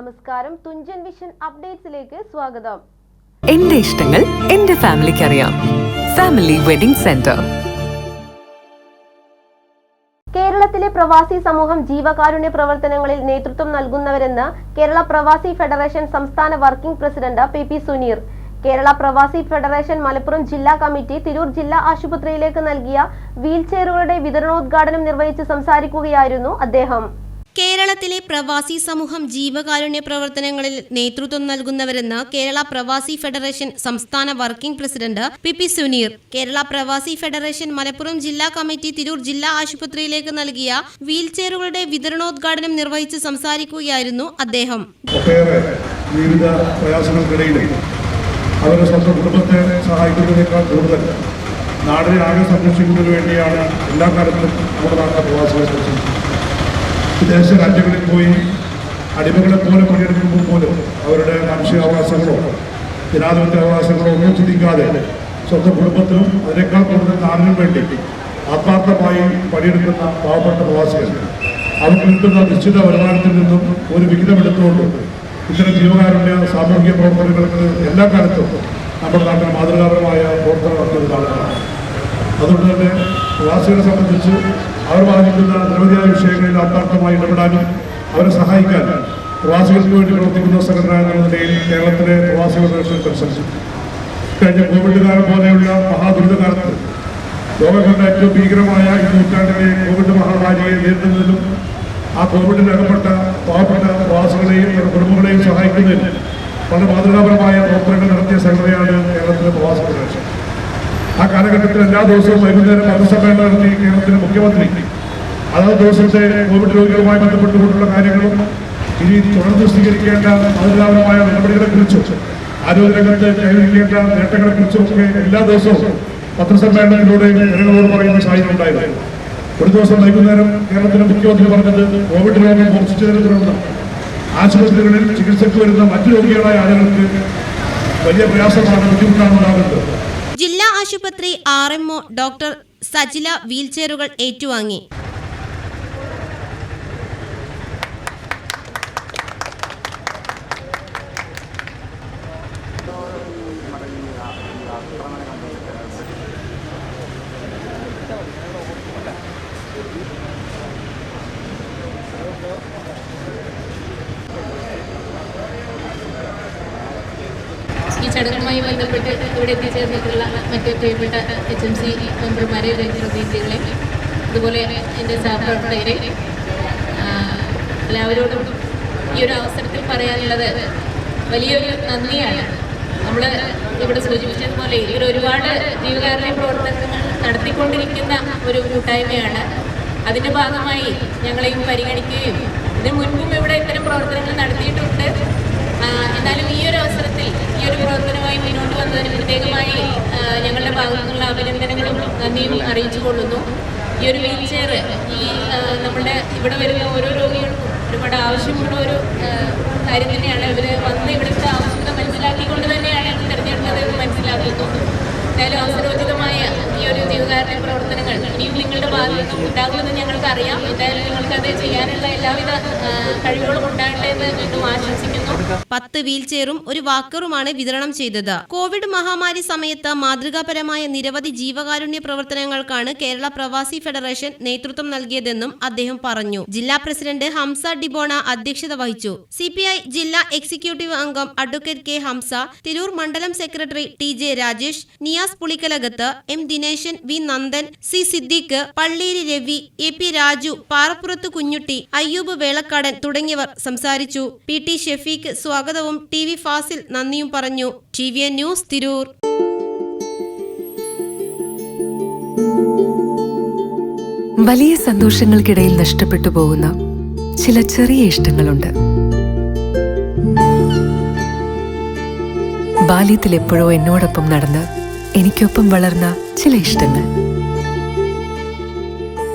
നമസ്കാരം. തുഞ്ചൻ വിഷൻ അപ്ഡേറ്റ്സിലേക്ക് സ്വാഗതം. എന്റെ ഇഷ്ടങ്ങൾ എന്റെ ഫാമിലിക്ക് അറിയാം. Family wedding centre. കേരളത്തിലെ പ്രവാസി സമൂഹം ജീവകാരുണ്യ പ്രവർത്തനങ്ങളിൽ നേതൃത്വം നൽകുന്നവരെന്ന് കേരള പ്രവാസി ഫെഡറേഷൻ സംസ്ഥാന working president P P Suneer. Kerala Pravasi federation Malappuram ജില്ലാ കമ്മിറ്റി തിരൂർ ജില്ലാ ആശുപത്രിയിലേക്ക് നൽകിയ വീൽചെയറുകളുടെ വിതരണോദ്ഘാടനം നിർവഹിച്ച് സംസാരിക്കുകയായിരുന്നു അദ്ദേഹം. കേരളത്തിലെ പ്രവാസി സമൂഹം ജീവകാരുണ്യ പ്രവർത്തനങ്ങളിൽ നേതൃത്വം നൽകുന്നവരെന്ന് കേരള പ്രവാസി ഫെഡറേഷൻ സംസ്ഥാന working president P P Suneer Kerala Pravasi federation Malappuram ജില്ലാ കമ്മിറ്റി തിരൂർ ജില്ലാ ആശുപത്രിയിലേക്ക് നൽകിയ വീൽചെയറുകളുടെ വിതരണോദ്ഘാടനം നിർവഹിച്ച് സംസാരിക്കുകയായിരുന്നു അദ്ദേഹം. സഹായിക്കുന്നതിനേക്കാൾ കൂടുതൽ നാടിനെ ആകെ സംരക്ഷിക്കുന്നതിന് വേണ്ടിയാണ് എല്ലാ കാലത്തും നമ്മുടെ നാട്ടിലെ പ്രവാസികളെ പരിശ്രമിച്ചത് വിദേശ രാജ്യങ്ങളിൽ പോയി അടിമകളെ പോലെ പണിയെടുക്കുമ്പോൾ പോലും അവരുടെ മനുഷ്യാവകാശങ്ങളോ ജനാധിപത്യ അവകാശങ്ങളോ ഒന്നും ചിന്തിക്കാതെ സ്വന്തം കുടുംബത്തിനും അതിനേക്കാൾ കൂടുതൽ നാടിനും വേണ്ടി ആത്മാർത്ഥമായി പണിയെടുക്കുന്ന പാവപ്പെട്ട പ്രവാസികൾ. അവർക്ക് കിട്ടുന്ന നിശ്ചിത വരുമാനത്തിൽ നിന്നും ഒരു വിഹിതമെടുത്തുകൊണ്ട് ഇത്തരം ജീവകാരുണ്യ സാമൂഹിക പ്രവർത്തനങ്ങൾക്ക് എല്ലാ കാലത്തും നമ്മുടെ നാട്ടിൽ മാതൃകാപരമായ പ്രവർത്തനം നടത്തുന്ന അതുകൊണ്ട് തന്നെ പ്രവാസികളെ സംബന്ധിച്ച് അവർ ബാധിക്കുന്ന നിരവധിയായ വിഷയങ്ങളിൽ ആത്മാർത്ഥമായി ഇടപെടാനും അവരെ സഹായിക്കാൻ പ്രവാസികൾക്ക് വേണ്ടി പ്രവർത്തിക്കുന്ന സംഘടന എന്ന നിലയിൽ കേരളത്തിലെ പ്രവാസികൾ പരിശ്രമിച്ചു കഴിഞ്ഞ കോവിഡ് കാലം പോലെയുള്ള മഹാദുരിതകാലത്ത് ലോകം കണ്ട ഏറ്റവും ഭീകരമായ ഈ നൂറ്റാണ്ടിലെ കോവിഡ് മഹാമാരിയെ നേരിടുന്നതിനും ആ കോവിഡിൽ അകപ്പെട്ട പാവപ്പെട്ട പ്രവാസികളെയും കുടുംബങ്ങളെയും സഹായിക്കുന്നതിന് വളരെ മാതൃകാപരമായ പ്രവർത്തനങ്ങൾ നടത്തിയ സംഘടനയാണ് കേരളത്തിലെ പ്രവാസി ഫെഡറേഷൻ കാലഘട്ടത്തിൽ എല്ലാ ദിവസവും വൈകുന്നേരം പത്രസമ്മേളനം നടത്തി കേരളത്തിലെ മുഖ്യമന്ത്രി. അതാത് ദിവസത്തെ കോവിഡ് രോഗികളുമായി ബന്ധപ്പെട്ടുകൊണ്ടുള്ള കാര്യങ്ങളും ഇനി തുടർന്ന് സ്വീകരിക്കേണ്ട മാതൃകാപരമായ നടപടികളെക്കുറിച്ചും ആരോഗ്യരംഗത്ത് കൈവരിക്കേണ്ട നേട്ടങ്ങളെക്കുറിച്ചും ഒക്കെ എല്ലാ ദിവസവും പത്രസമ്മേളനത്തിലൂടെ ജനങ്ങളോട് പറയുന്ന സാഹചര്യം ഉണ്ടായിരുന്നു. ഒരു ദിവസം വൈകുന്നേരം കേരളത്തിലെ മുഖ്യമന്ത്രി പറഞ്ഞത് കോവിഡ് രോഗം മോർച്ചിച്ചതിനെ തുടർന്ന് ആശുപത്രികളിൽ ചികിത്സയ്ക്ക് വരുന്ന മറ്റു രോഗികളായ ആളുകൾക്ക് വലിയ പ്രയാസമാണ് ബുദ്ധിമുട്ടാണ് ഉണ്ടാകുന്നത്. ആശുപത്രി ആർ ഡോക്ടർ സജില വീൽചെയറുകൾ ഏറ്റുവാങ്ങി ചടങ്ങുമായി ബന്ധപ്പെട്ട് ഇവിടെ എത്തിച്ചേർന്നിട്ടുള്ള മറ്റ് പ്രിയപ്പെട്ട എച്ച് എം സി മെമ്പർമാരെ പ്രതിനിധികളെ അതുപോലെ എന്റെ സഹപ്രവർത്തകരെ എല്ലാവരോടും ഈ ഒരു അവസരത്തിൽ പറയാനുള്ളത് വലിയൊരു നന്ദിയാണ്. നമ്മൾ ഇവിടെ സൂചിപ്പിച്ചതുപോലെ ഇവർ ഒരുപാട് ജീവകാരുണ്യ പ്രവർത്തനങ്ങൾ നടത്തിക്കൊണ്ടിരിക്കുന്ന ഒരു കൂട്ടായ്മയാണ്. അതിന്റെ ഭാഗമായി ഞങ്ങളെയും പരിഗണിക്കുകയും ഇതിന് മുൻപും ഇവിടെ ഇത്തരം പ്രവർത്തനങ്ങൾ നടത്തിയിട്ടുണ്ട്. എന്നാലും ഈ ഒരു അവസരത്തിൽ ഈ ഒരു പ്രവർത്തനമായി മുന്നോട്ട് വന്നതിന് പ്രത്യേകമായി ഞങ്ങളുടെ ഭാഗത്തുള്ള അഭിനന്ദനങ്ങളും നന്ദിയും അറിയിച്ചു കൊള്ളുന്നു ഈ ഒരു വീൽ ചെയർ ഈ നമ്മുടെ ഇവിടെ വരുന്ന ഓരോ രോഗികൾക്കും ഒരുപാട് ആവശ്യമുള്ള ഒരു കാര്യം തന്നെയാണ്. ഇവർ വന്ന് ഇവിടുത്തെ ആവശ്യകത മനസ്സിലാക്കിക്കൊണ്ട് തന്നെയാണ് ഇത് തിരഞ്ഞെടുത്തത് എന്ന് മനസ്സിലാക്കുന്നു. എന്തായാലും അവസരോചിതമായ ഈ ഒരു ജീവകാരുണ്യ പ്രവർത്തനങ്ങൾ ഇനിയും നിങ്ങളുടെ ഭാഗത്തു നിന്നും ഉണ്ടാകുമെന്ന് ഞങ്ങൾക്കറിയാം. എന്തായാലും അത് ചെയ്യാനുള്ള എല്ലാവിധ എന്ന് പത്ത് വീൽചെയറും ഒരു വാക്കറുമാണ് വിതരണം ചെയ്തത്. കോവിഡ് മഹാമാരി സമയത്ത് മാതൃകാപരമായ നിരവധി ജീവകാരുണ്യ പ്രവർത്തനങ്ങൾക്കാണ് കേരള പ്രവാസി ഫെഡറേഷൻ നേതൃത്വം നൽകിയതെന്നും അദ്ദേഹം പറഞ്ഞു. ജില്ലാ പ്രസിഡന്റ് ഹംസ ഡിബോണ അധ്യക്ഷത വഹിച്ചു. സി ജില്ലാ എക്സിക്യൂട്ടീവ് അംഗം അഡ്വക്കേറ്റ് കെ ഹംസ തിരൂർ മണ്ഡലം secretary T J Rajesh Niyas Pulikkalakath M Dineshan V Nandan C Siddique Palleri Ravi A P Raju Parappurath Kunjutty Ayyub Velakkadan തുടങ്ങിയവർ സംസാരിച്ചു. പി ടി ഷെഫീഖ് സ്വാഗതവും ടി വി ഫാസിൽ നന്ദിയും പറഞ്ഞു. T V N news Tirur. വലിയ സന്തോഷങ്ങൾക്കിടയിൽ നഷ്ടപ്പെട്ടു പോകുന്ന ചില ചെറിയ ഇഷ്ടങ്ങളുണ്ട്. ബാല്യത്തിൽ എപ്പോഴോ എന്നോടൊപ്പം നടന്ന് എനിക്കൊപ്പം വളർന്ന ചില ഇഷ്ടങ്ങൾ.